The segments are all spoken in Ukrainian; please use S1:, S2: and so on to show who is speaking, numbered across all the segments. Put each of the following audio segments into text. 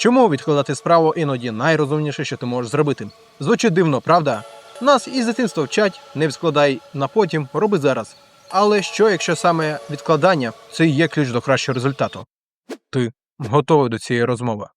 S1: Чому відкладати справу іноді найрозумніше, що ти можеш зробити? Звучить дивно, правда? Нас із дитинства вчать, не відкладай на потім, роби зараз. Але що, якщо саме відкладання це і є ключ до кращого результату? Ти готовий до цієї розмови.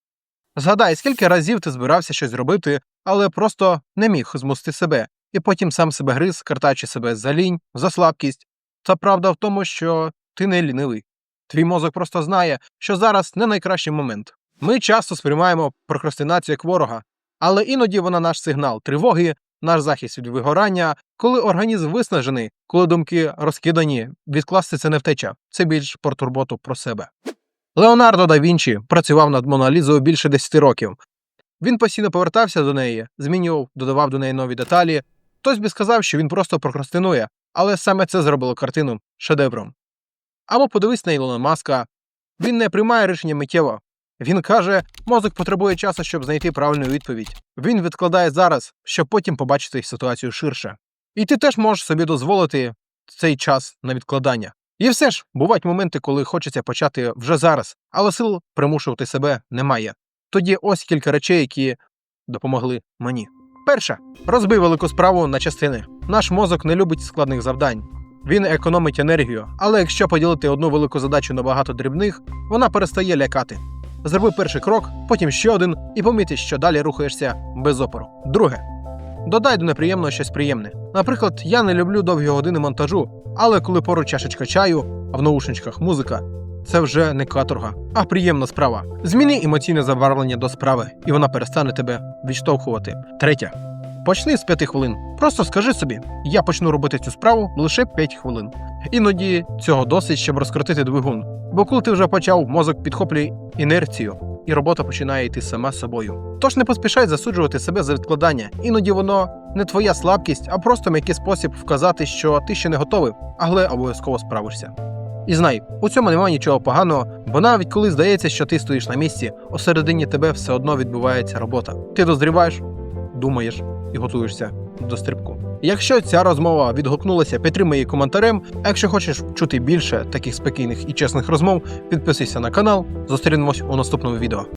S1: Згадай, скільки разів ти збирався щось зробити, але просто не міг змусити себе, і потім сам себе гриз, картаючи себе за лінь, за слабкість. Та правда в тому, що ти не лінивий. Твій мозок просто знає, що зараз не найкращий момент. Ми часто сприймаємо прокрастинацію як ворога, але іноді вона наш сигнал тривоги, наш захист від вигорання, коли організм виснажений, коли думки розкидані, відкласти це не втеча, це більш про турботу про себе. Леонардо да Вінчі працював над Моналізою більше 10 років. Він постійно повертався до неї, змінював, додавав до неї нові деталі. Хтось би сказав, що він просто прокрастинує, але саме це зробило картину шедевром. Або подивись на Ілона Маска. Він не приймає рішення миттєво. Він каже, мозок потребує часу, щоб знайти правильну відповідь. Він відкладає зараз, щоб потім побачити ситуацію ширше. І ти теж можеш собі дозволити цей час на відкладання. І все ж, бувають моменти, коли хочеться почати вже зараз, але сил примушувати себе немає. Тоді ось кілька речей, які допомогли мені. Перше, розбий велику справу на частини. Наш мозок не любить складних завдань. Він економить енергію, але якщо поділити одну велику задачу на багато дрібних, вона перестає лякати. Зроби перший крок, потім ще один, і поміти, що далі рухаєшся без опору. Друге, додай до неприємного щось приємне. Наприклад, я не люблю довгі години монтажу, але коли поруч чашечка чаю, а в наушничках музика, це вже не каторга, а приємна справа. Зміни емоційне забарвлення до справи, і вона перестане тебе відштовхувати. Третє. Почни з 5 хвилин. Просто скажи собі, я почну робити цю справу лише 5 хвилин. Іноді цього досить, щоб розкрутити двигун. Бо коли ти вже почав, мозок підхоплює інерцію, і робота починає йти сама собою. Тож не поспішай засуджувати себе за відкладання. Іноді воно не твоя слабкість, а просто м'який спосіб вказати, що ти ще не готовий, але обов'язково справишся. І знай, у цьому немає нічого поганого, бо навіть коли здається, що ти стоїш на місці, усередині тебе все одно відбувається робота. Ти дозріваєш, думаєш і готуєшся до стрибку. Якщо ця розмова відгукнулася, підтримай її коментарем. А якщо хочеш чути більше таких спокійних і чесних розмов, підписуйся на канал. Зустрінемось у наступному відео.